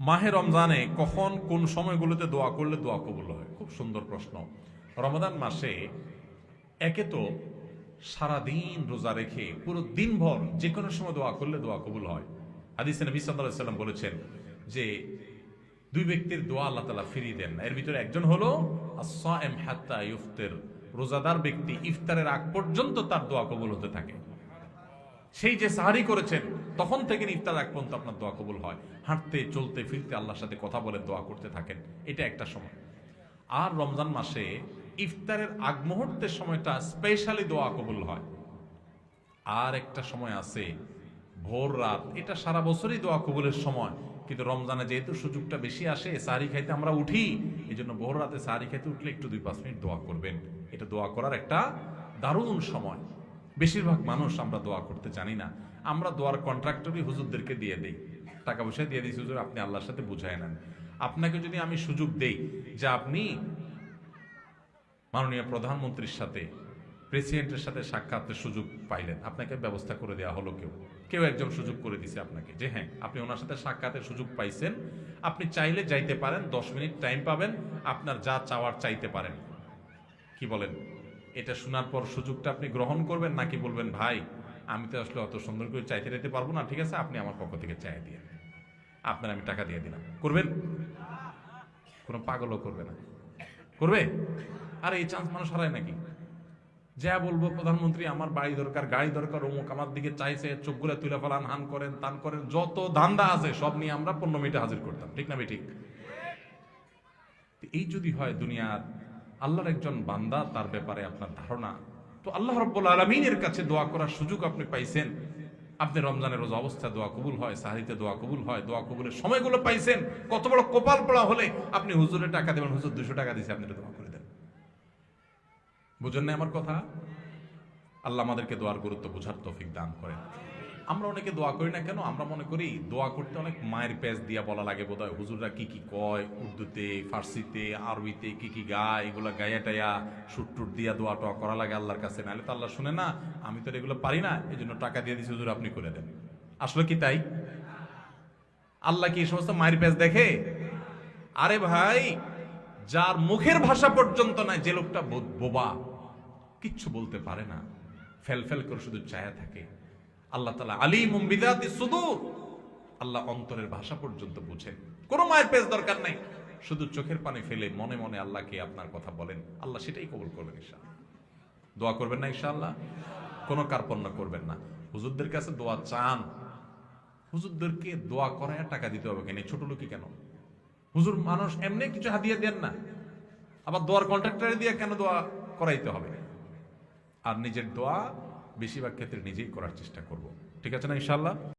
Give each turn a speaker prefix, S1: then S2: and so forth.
S1: মাহে রমজানে কখন কোন সময়গুলোতে দোয়া করলে দোয়া কবুল হয়? খুব সুন্দর প্রশ্ন। রমাদান মাসে একে তো সারাদিন রোজা রেখে পুরো দিনভর যে কোনো সময় দোয়া করলে দোয়া কবুল হয়। হাদিসে নবী সাল্লাল্লাহু সাল্লাম বলেছেন যে দুই ব্যক্তির দোয়া আল্লাহ তালা ফিরিয়ে দেন এর ভিতরে একজন হলো আসাএম হাত্তা ইফতের। রোজাদার ব্যক্তি ইফতারের আগ পর্যন্ত তার দোয়া কবুল হতে থাকে। সেই যে সাহারি করেছেন, তখন থেকে ইফতার এক পর্যন্ত আপনার দোয়া কবুল হয়। হাঁটতে, চলতে, ফিরতে আল্লাহর সাথে কথা বলে দোয়া করতে থাকেন। এটা একটা সময়। আর রমজান মাসে ইফতারের আগ মুহূর্তের সময়টা স্পেশালি দোয়া কবুল হয়। আর একটা সময় আছে, ভোর রাত, এটা সারা বছরই দোয়া কবুলের সময়। কিন্তু রমজানে যেহেতু সুযোগটা বেশি আসে, সাহারি খাইতে আমরা উঠি এই জন্য ভোর রাতে সাহারি খাইতে উঠলে একটু দুই পাঁচ মিনিট দোয়া করবেন। এটা দোয়া করার একটা দারুণ সময়। বেশিরভাগ মানুষ আমরা দোয়া করতে জানি না। আমরা দোয়ার কন্ট্রাক্টরই হুজুরদেরকে দিয়ে দেই। টাকা পয়সা দিয়ে দিয়েছি হুজুর, আপনি আল্লাহর সাথে বুঝায় নেন। আপনাকে যদি আমি সুযোগ দেই যে আপনি মাননীয় প্রধানমন্ত্রীর সাথে প্রেসিডেন্টের সাথে সাক্ষাতের সুযোগ পাইলেন, আপনাকে ব্যবস্থা করে দেওয়া হলো কেউ? কেউ একজন সুযোগ করে দিছে আপনাকে যে হ্যাঁ আপনি ওনার সাথে সাক্ষাতের সুযোগ পাইছেন। আপনি চাইলে যাইতে পারেন, দশ মিনিট টাইম পাবেন, আপনার যা চাওয়ার চাইতে পারেন। কি বলেন? এটা শোনার পর সুযোগটা আপনি গ্রহণ করবেন নাকি বলবেন, ভাই, আমি তো আসলে অত সুন্দর করে চাইতে যেতে পারব না, ঠিক আছে? আপনি আমার পক্ষ থেকে চাই দিয়ে আপনার আমি টাকা দিয়ে দিলাম। করবেন? কোনো পাগলও করবে না। করবে? আর, এই চান্স মানুষ হারায় নাকি? যা বলব, প্রধানমন্ত্রী, আমার বাড়ি দরকার, গাড়ি দরকার, অমুক আমার দিকে চাইছে চোখগুলো তুলে ফেলান, হান করেন, তান করেন, যত ধান্দা আছে, সব নিয়ে আমরা পনেরো মিনিটে হাজির করতাম, ঠিক না ভাই, ঠিক? এই যদি হয় দুনিয়ার আল্লাহর একজন বান্দা, তার ব্যাপারে আপনার ধারণা। তো আল্লাহ রব্বুল আলমিনের কাছে দোয়া করার সুযোগ আপনি পাইছেন। আপনি রমজানের রোজা অবস্থায় দোয়া কবুল হয়, সাহারিতে দোয়া কবুল হয়, দোয়া কবুলের সময়গুলো পাইছেন। কত বড় কপাল পড়া হলে আপনি হুজুরের টাকা দেবেন, হুজুর দুশো টাকা দিয়েছে আপনি দোয়া করে দেন। বুঝেন না আমার কথা? আল্লাহ আমাদেরকে দোয়ার গুরুত্ব বোঝার তৌফিক দান করেন। আমরা অনেকে দোয়া করি না কেন? আমরা মনে করি দোয়া করতে অনেক মায়ের প্যাচ দিয়া বলা লাগে বোধহয়। হুজুররা কি কি কয়? উর্দুতে, ফার্সিতে, আরবিতে কি কি গায়? এগুলো গায়া টায়া সুট টুট দিয়া দোয়া টোয়া করা লাগে আল্লাহর কাছে। নাহলে তো আল্লাহ শুনে না, আমি তো এগুলো পারি না এই জন্য টাকা দিয়ে দিচ্ছি হুজুর আপনি করে দেন। আসলে কি তাই? আল্লাহ কি এই সমস্ত মায়ের প্যাচ দেখে? আরে ভাই, যার মুখের ভাষা পর্যন্ত নাই, যে লোকটা বোবা, কিচ্ছু বলতে পারে না। ফেল ফেল করে শুধু চায়া থাকে। আল্লাহ তালা আলী মুম্বিদাতি সুদূর। আল্লাহ অন্তরের ভাষা পর্যন্ত বুঝেন। কোনো মায়ের পেজ দরকার নাই। শুধু চোখের পানি ফেলে মনে মনে আল্লাহকে আপনার কথা বলেন। আল্লাহ সেটাই কবুল করবেন ইনশাআল্লাহ। দোয়া করবেন না ইনশাআল্লাহ? কোনো কার্পণ্য করবেন না। হুজুরদের কাছে দোয়া চান। হুজুরদেরকে দোয়া করায় টাকা দিতে হবে কেন? ছোট লোকই কেন? হুজুর মানুষ এমনি কিছু হাদিয়া দেন না। আবার দোয়ার কন্ট্রাক্টরে দিয়ে কেন দোয়া করাইতে হবে? আর নিজের দোয়া বেশিরভাগ ক্ষেত্রে নিজেই করার চেষ্টা করব। ঠিক আছে না ইনশাল্লাহ